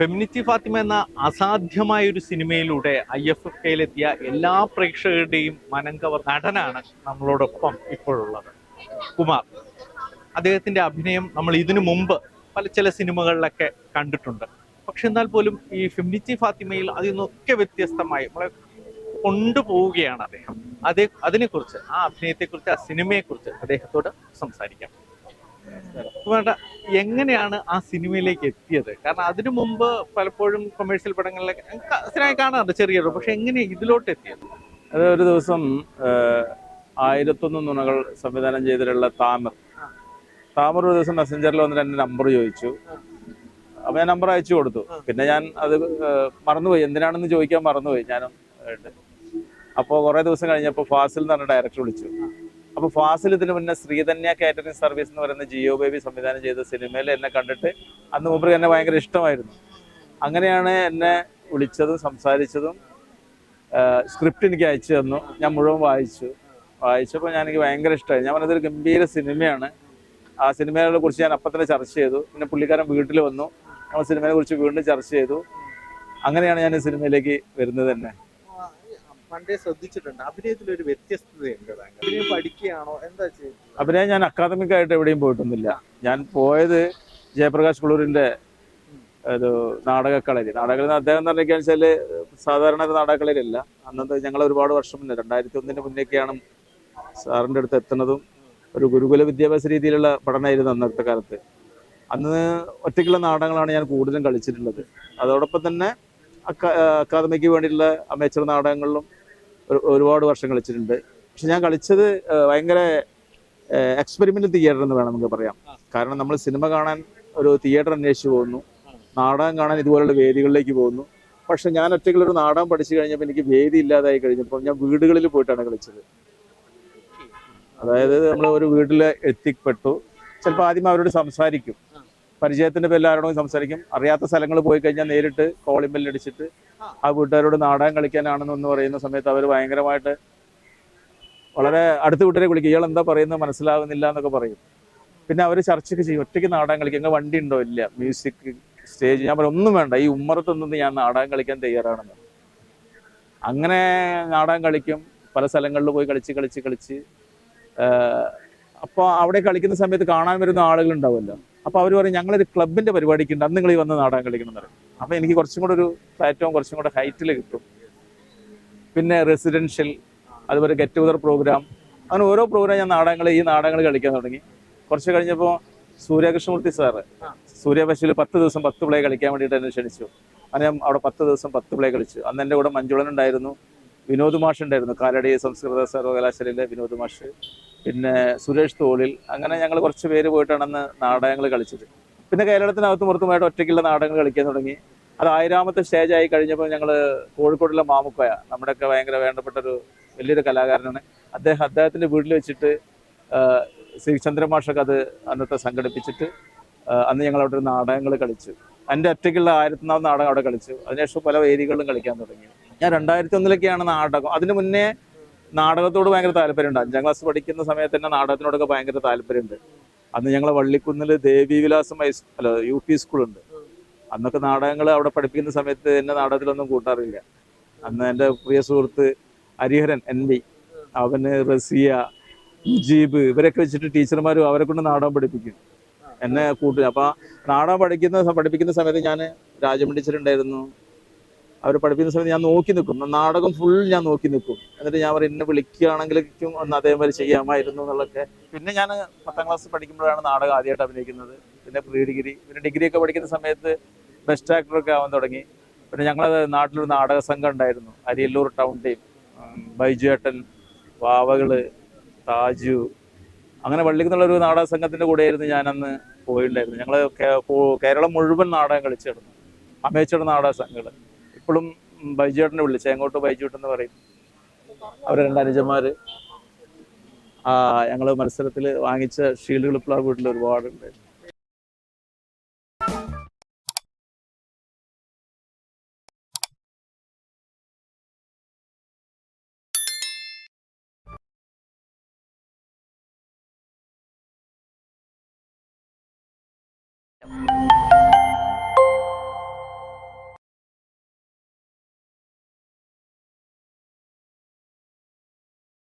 Femininity Fathima എന്ന അസാധ്യമായ ഒരു സിനിമയിലൂടെ ഐ എഫ് എഫ് കെയിലെത്തിയ എല്ലാ പ്രേക്ഷകരുടെയും മനംകവർ നടനാണ് നമ്മളോടൊപ്പം ഇപ്പോഴുള്ളത്. കുമാർ അദ്ദേഹത്തിന്റെ അഭിനയം നമ്മൾ ഇതിനു മുമ്പ് പല ചില സിനിമകളിലൊക്കെ കണ്ടിട്ടുണ്ട്. പക്ഷെ എന്നാൽ പോലും ഈ ഫെമിനിറ്റി ഫാത്തിമയിൽ അതിൽ നിന്നൊക്കെ വ്യത്യസ്തമായി നമ്മളെ കൊണ്ടുപോവുകയാണ് അദ്ദേഹം. അതേ അതിനെക്കുറിച്ച് ആ അഭിനയത്തെക്കുറിച്ച് ആ സിനിമയെക്കുറിച്ച് അദ്ദേഹത്തോട് സംസാരിക്കാം. കുമാരേട്ടാ, എങ്ങനെയാണ് ആ സിനിമയിലേക്ക് എത്തിയത്? കാരണം അതിനു മുമ്പ് പലപ്പോഴും കൊമേഴ്ഷ്യൽ പടങ്ങളിലൊക്കെ സ്ഥിരമായി കാണാറുണ്ട് ചെറിയൊരു പക്ഷെ എങ്ങനെ ഇതിലോട്ട് എത്തിയത്? അത് ഒരു ദിവസം ആയിരത്തൊന്ന് നുണകൾ സംവിധാനം ചെയ്തിട്ടുള്ള താമർ. താമർ ഒരു ദിവസം മെസ്സഞ്ചറിൽ വന്നിട്ട് എന്റെ നമ്പർ ചോദിച്ചു. അപ്പൊ ഞാൻ നമ്പർ അയച്ചു കൊടുത്തു. പിന്നെ ഞാൻ അത് മറന്നുപോയി. എന്തിനാണെന്ന് ചോദിക്കാൻ മറന്നുപോയി. ഞാനും അപ്പോൾ കുറേ ദിവസം കഴിഞ്ഞപ്പോൾ ഫാസിൽ എന്ന് പറഞ്ഞ ഡയറക്ടർ വിളിച്ചു. അപ്പോൾ ഫാസിൽ ഇതിന് മുന്നേ ശ്രീധന്യ കാറ്ററിംഗ് സർവീസ് എന്ന് പറയുന്ന ജിയോ ബേബി സംവിധാനം ചെയ്ത സിനിമയിൽ എന്നെ കണ്ടിട്ട് അന്ന് മൂപ്പർക്ക് എന്നെ ഭയങ്കര ഇഷ്ടമായിരുന്നു. അങ്ങനെയാണ് എന്നെ വിളിച്ചതും സംസാരിച്ചതും സ്ക്രിപ്റ്റ് എനിക്ക് അയച്ചു തന്നു. ഞാൻ മുഴുവൻ വായിച്ചു. വായിച്ചപ്പോൾ ഞാൻ എനിക്ക് ഭയങ്കര ഇഷ്ടമായി. ഞാൻ പറഞ്ഞതൊരു ഗംഭീര സിനിമയാണ്. ആ സിനിമയെ കുറിച്ച് ഞാൻ അപ്പം തന്നെ ചർച്ച ചെയ്തു. പിന്നെ പുള്ളിക്കാരൻ വീട്ടിൽ വന്നു. നമ്മൾ സിനിമയെ കുറിച്ച് വീണ്ടും ചർച്ച ചെയ്തു. അങ്ങനെയാണ് ഞാൻ ഈ സിനിമയിലേക്ക് വരുന്നത് തന്നെ. പണ്ടേ ശ്രദ്ധിച്ചിട്ടുണ്ട്. അഭിനയത്തിൽ ഒരു വ്യത്യസ്തതയുണ്ട് അഭിനയം പഠിക്കുകയാണോ? എന്താ ചെയ്യുന്നത്? അഭിനയം ഞാൻ അക്കാദമിക് ആയിട്ട് എവിടെയും പോയിട്ടൊന്നുമില്ല. ഞാൻ പോയത് ജയപ്രകാശ് കുളൂരിന്റെ ഒരു നാടകക്കളരി നാടകകളി അദ്ദേഹം എന്ന് പറഞ്ഞാൽ വെച്ചാൽ സാധാരണ ഒരു നാടകക്കളരിയല്ല അന്നത്തെ ഞങ്ങൾ ഒരുപാട് വർഷം മുന്നേ രണ്ടായിരത്തി ഒന്നിന് മുന്നേക്കാണ് സാറിന്റെ അടുത്ത് എത്തുന്നതും ഒരു ഗുരുകുല വിദ്യാഭ്യാസ രീതിയിലുള്ള പഠനമായിരുന്നു അന്നത്തെ കാലത്ത്. അന്ന് ഒറ്റയ്ക്കുള്ള നാടകങ്ങളാണ് ഞാൻ കൂടുതലും കളിച്ചിട്ടുള്ളത്. അതോടൊപ്പം തന്നെ അക്കാ അക്കാദമിക്ക് വേണ്ടിയിട്ടുള്ള അമേച്ചർ നാടകങ്ങളിലും ഒരുപാട് വർഷം കളിച്ചിട്ടുണ്ട്. പക്ഷെ ഞാൻ കളിച്ചത് ഭയങ്കര എക്സ്പെരിമെന്റ് തിയേറ്റർ എന്ന് വേണം നമുക്ക് പറയാം. കാരണം നമ്മൾ സിനിമ കാണാൻ ഒരു തിയേറ്റർ അന്വേഷിച്ച് പോകുന്നു. നാടകം കാണാൻ ഇതുപോലുള്ള വേദികളിലേക്ക് പോകുന്നു. പക്ഷെ ഞാൻ ഒറ്റയ്ക്കുള്ള ഒരു നാടകം പഠിച്ചു കഴിഞ്ഞപ്പോൾ എനിക്ക് വേദി ഇല്ലാതായി കഴിഞ്ഞപ്പോൾ ഞാൻ വീടുകളിൽ പോയിട്ടാണ് കളിച്ചത്. അതായത് നമ്മൾ ഒരു വീട്ടിൽ എത്തിപ്പെട്ടു. ചിലപ്പോൾ ആദ്യം അവരോട് സംസാരിക്കും. പരിചയത്തിന്റെ പേരിൽ ആരോടും സംസാരിക്കും. അറിയാത്ത സ്ഥലങ്ങൾ പോയി കഴിഞ്ഞാൽ നേരിട്ട് കോളിംഗ് ബെല്ലടിച്ചിട്ട് ആ കൂട്ടുകാരോട് നാടകം കളിക്കാനാണെന്ന് പറയുന്ന സമയത്ത് അവർ ഭയങ്കരമായിട്ട് വളരെ അടുത്ത കൂട്ടരെ വിളിക്കും. ഇയാൾ എന്താ പറയുന്നത് മനസ്സിലാകുന്നില്ല എന്നൊക്കെ പറയും. പിന്നെ അവർ ചർച്ചയ്ക്ക് ചെയ്യും. ഒറ്റയ്ക്ക് നാടകം കളിക്കും ഞങ്ങൾ വണ്ടി ഉണ്ടോ? ഇല്ല. മ്യൂസിക് സ്റ്റേജ് ഞാൻ പറയും ഒന്നും വേണ്ട. ഈ ഉമ്മറത്തൊന്നും ഞാൻ നാടകം കളിക്കാൻ തയ്യാറാണെന്ന്. അങ്ങനെ നാടകം കളിക്കും. പല സ്ഥലങ്ങളിൽ പോയി കളിച്ച് കളിച്ച് കളിച്ച്. അപ്പോൾ അവിടെ കളിക്കുന്ന സമയത്ത് കാണാൻ വരുന്ന ആളുകൾ ഉണ്ടാവുമല്ലോ അപ്പോൾ അവർ പറയും ഞങ്ങളൊരു ക്ലബിന്റെ പരിപാടിക്ക് ഉണ്ട്. അന്ന് നിങ്ങൾ ഈ വന്ന് നാടകം കളിക്കണം എന്ന് പറയും. അപ്പോൾ എനിക്ക് കുറച്ചും കൂടെ ഒരു പ്ലാറ്റ്ഫോം കുറച്ചും കൂടെ ഹൈറ്റിൽ കിട്ടും. പിന്നെ റെസിഡൻഷ്യൽ അതുപോലെ ഗെറ്റ് ടുഗദർ പ്രോഗ്രാം അങ്ങനെ ഓരോ പ്രോഗ്രാം ഞാൻ നാടകങ്ങൾ ഈ നാടകങ്ങൾ കളിക്കാൻ തുടങ്ങി. കുറച്ച് കഴിഞ്ഞപ്പോൾ സൂര്യകൃഷ്ണമൂർത്തി സാറ് സൂര്യപശുവിൽ പത്ത് ദിവസം പത്ത് പ്ലേ കളിക്കാൻ വേണ്ടിയിട്ട് എന്നെ ക്ഷണിച്ചു. അങ്ങനെ ഞാൻ അവിടെ പത്ത് ദിവസം പത്ത് പ്ലേ കളിച്ചു. അന്ന് എന്റെ കൂടെ മഞ്ജുളൻ ഉണ്ടായിരുന്നു വിനോദ് മാഷ് ഉണ്ടായിരുന്നു. കാലടി സംസ്കൃത സർവകലാശാലയിലെ വിനോദ് മാഷ്. പിന്നെ സുരേഷ് തോളിൽ അങ്ങനെ ഞങ്ങൾ കുറച്ച് പേര് പോയിട്ടാണ് അന്ന് നാടകങ്ങൾ കളിച്ചത്. പിന്നെ കേരളത്തിനകത്ത് പുറത്തുമായിട്ട് ഒറ്റയ്ക്കുള്ള നാടകങ്ങൾ കളിക്കാൻ തുടങ്ങി. അത് ആയിരാമത്തെ സ്റ്റേജ് ആയി കഴിഞ്ഞപ്പോൾ ഞങ്ങൾ കോഴിക്കോടുള്ള മാമുക്കോയ നമ്മുടെയൊക്കെ ഭയങ്കര വേണ്ടപ്പെട്ട ഒരു വലിയൊരു കലാകാരനാണ്. അദ്ദേഹം അദ്ദേഹത്തിന്റെ വീട്ടിൽ വെച്ചിട്ട് ശ്രീ ചന്ദ്രമാഷൊക്കെ അത് അന്നത്തെ സംഘടിപ്പിച്ചിട്ട് അന്ന് ഞങ്ങൾ അവിടെ ഒരു നാടകങ്ങൾ കളിച്ചു. എന്റെ ഒറ്റയ്ക്കുള്ള ആയിരത്തിനാമത് നാടകം അവിടെ കളിച്ചു. അതിനുശേഷം പല വേദികളിലും കളിക്കാൻ തുടങ്ങി. ഞാൻ രണ്ടായിരത്തി ഒന്നിലൊക്കെയാണ് നാടകം. അതിന് മുന്നേ നാടകത്തോട് ഭയങ്കര താല്പര്യമുണ്ട്. അഞ്ചാം ക്ലാസ് പഠിക്കുന്ന സമയത്ത് തന്നെ നാടകത്തിനോടൊക്കെ ഭയങ്കര താല്പര്യമുണ്ട്. അന്ന് ഞങ്ങൾ വള്ളിക്കുന്നിൽ ദേവീവിലാസം ഹൈ അല്ല യു പി സ്കൂളുണ്ട്. അന്നൊക്കെ നാടകങ്ങൾ അവിടെ പഠിപ്പിക്കുന്ന സമയത്ത് എന്നെ നാടകത്തിലൊന്നും കൂട്ടാറില്ല. അന്ന് എന്റെ പ്രിയ സുഹൃത്ത് ഹരിഹരൻ എൻ വി അവന് റസിയ മുജീബ് ഇവരൊക്കെ വെച്ചിട്ട് ടീച്ചർമാരും അവരെ കൊണ്ട് നാടകം പഠിപ്പിക്കും. എന്നെ കൂട്ടി. അപ്പൊ നാടകം പഠിക്കുന്ന പഠിപ്പിക്കുന്ന സമയത്ത് ഞാൻ രാജമണി ടീച്ചറുണ്ടായിരുന്നു അവർ പഠിപ്പിക്കുന്ന സമയത്ത് ഞാൻ നോക്കി നിൽക്കും. നാടകം ഫുൾ ഞാൻ നോക്കി നിൽക്കും. എന്നിട്ട് ഞാൻ പറയും എന്നെ വിളിക്കുകയാണെങ്കിലേക്കും ഒന്ന് അതേമാതിരി ചെയ്യാമായിരുന്നു എന്നുള്ളതൊക്കെ. പിന്നെ ഞാൻ പത്താം ക്ലാസ് പഠിക്കുമ്പോഴാണ് നാടകം ആദ്യമായിട്ട് അഭിനയിക്കുന്നത്. പിന്നെ പ്രീ ഡിഗ്രി. പിന്നെ ഡിഗ്രി ഒക്കെ പഠിക്കുന്ന സമയത്ത് ബെസ്റ്റ് ആക്ടറൊക്കെ ആവാൻ തുടങ്ങി. പിന്നെ ഞങ്ങളുടെ നാട്ടിലൊരു നാടക സംഘം ഉണ്ടായിരുന്നു. അരിയല്ലൂർ ടൗൺ ടീം ബൈജു ബൈജുവേട്ടൻ വാവകൾ താജു. അങ്ങനെ വള്ളിക്കുന്നുള്ള ഒരു നാടക സംഘത്തിന്റെ കൂടെയായിരുന്നു ഞാൻ അന്ന് പോയിട്ടുണ്ടായിരുന്നു ഞങ്ങൾ കേരളം മുഴുവൻ നാടകം കളിച്ചിരുന്നു. അമേച്ചർ നാടക സംഘങ്ങൾ ഇപ്പോഴും ബൈജേട്ടനെ വിളിച്ചു. എങ്ങോട്ട് ബൈജൂട്ടെന്ന് പറയും. അവർ രണ്ട് അനുജന്മാര്. ആ ഞങ്ങൾ മത്സരത്തിൽ വാങ്ങിച്ച ഷീൽഡുകൾ ഇപ്പോൾ ആ വീട്ടിൽ ഒരുപാടുണ്ട്.